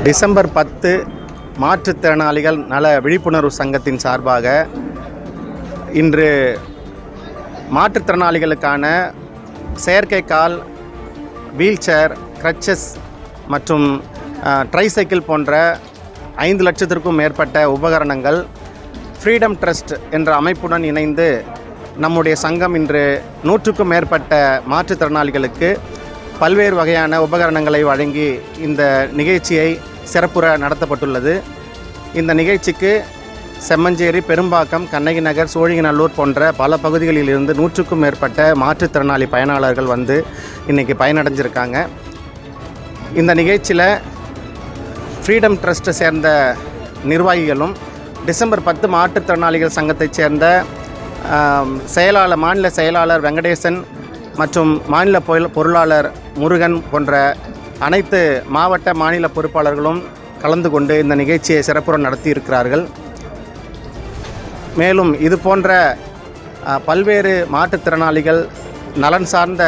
December பத்து மாற்றுத்திறனாளிகள் நல விழிப்புணர்வு சங்கத்தின் சார்பாக இன்று மாற்றுத்திறனாளிகளுக்கான செயற்கை கால் வீல்சேர் க்ரச்சஸ் மற்றும் ட்ரைசைக்கிள் போன்ற ஐந்து லட்சத்திற்கும் மேற்பட்ட உபகரணங்கள் ஃப்ரீடம் ட்ரஸ்ட் என்ற அமைப்புடன் இணைந்து நம்முடைய சங்கம் இன்று நூற்றுக்கும் மேற்பட்ட மாற்றுத்திறனாளிகளுக்கு பல்வேறு வகையான உபகரணங்களை வழங்கி இந்த நிகழ்ச்சியை சிறப்புற நடத்தப்பட்டுள்ளது. இந்த நிகழ்ச்சிக்கு செம்மஞ்சேரி பெரும்பாக்கம் கண்ணகி நகர் சோழிங்கநல்லூர் போன்ற பல பகுதிகளில் இருந்து நூற்றுக்கும் மேற்பட்ட மாற்றுத்திறனாளி பயனாளர்கள் வந்து இன்றைக்கி பயனடைஞ்சிருக்காங்க. இந்த நிகழ்ச்சியில் ஃப்ரீடம் ட்ரஸ்ட்டை சேர்ந்த நிர்வாகிகளும் டிசம்பர் பத்து மாற்றுத்திறனாளிகள் சங்கத்தைச் சேர்ந்த செயலாளர் மாநில செயலாளர் வெங்கடேசன் மற்றும் மாநில பொருள்- பொருளாளர் முருகன் போன்ற அனைத்து மாவட்ட மாநில பொறுப்பாளர்களும் கலந்து கொண்டு இந்த நிகழ்ச்சியை சிறப்புற நடத்தியிருக்கிறார்கள். மேலும் இது போன்ற பல்வேறு மாற்றுத்திறனாளிகள் நலன் சார்ந்த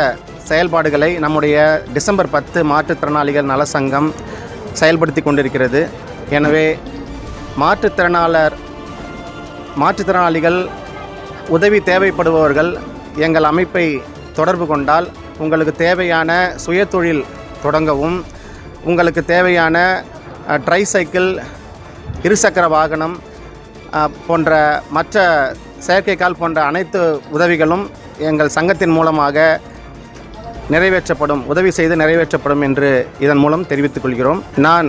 செயல்பாடுகளை நம்முடைய டிசம்பர் பத்து மாற்றுத்திறனாளிகள் நல சங்கம் செயல்படுத்தி கொண்டிருக்கிறது. எனவே மாற்றுத்திறனாளர் மாற்றுத்திறனாளிகள் உதவி தேவைப்படுபவர்கள் எங்கள் அமைப்பை தொடர்பு கொண்டால் உங்களுக்கு தேவையான சுயதொழில் தொடங்கவும். உங்களுக்கு தேவையான ட்ரைசைக்கிள் இருசக்கர வாகனம் போன்ற மற்ற செயற்கைக்கால் போன்ற அனைத்து உதவிகளும் எங்கள் சங்கத்தின் மூலமாக நிறைவேற்றப்படும் உதவி செய்து நிறைவேற்றப்படும் என்று இதன் மூலம் தெரிவித்துக் கொள்கிறோம். நான்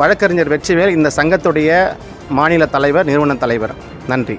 வழக்கறிஞர் வெற்றிவேல் இந்த சங்கத்துடைய மாநில தலைவர் நிறுவன தலைவர். நன்றி.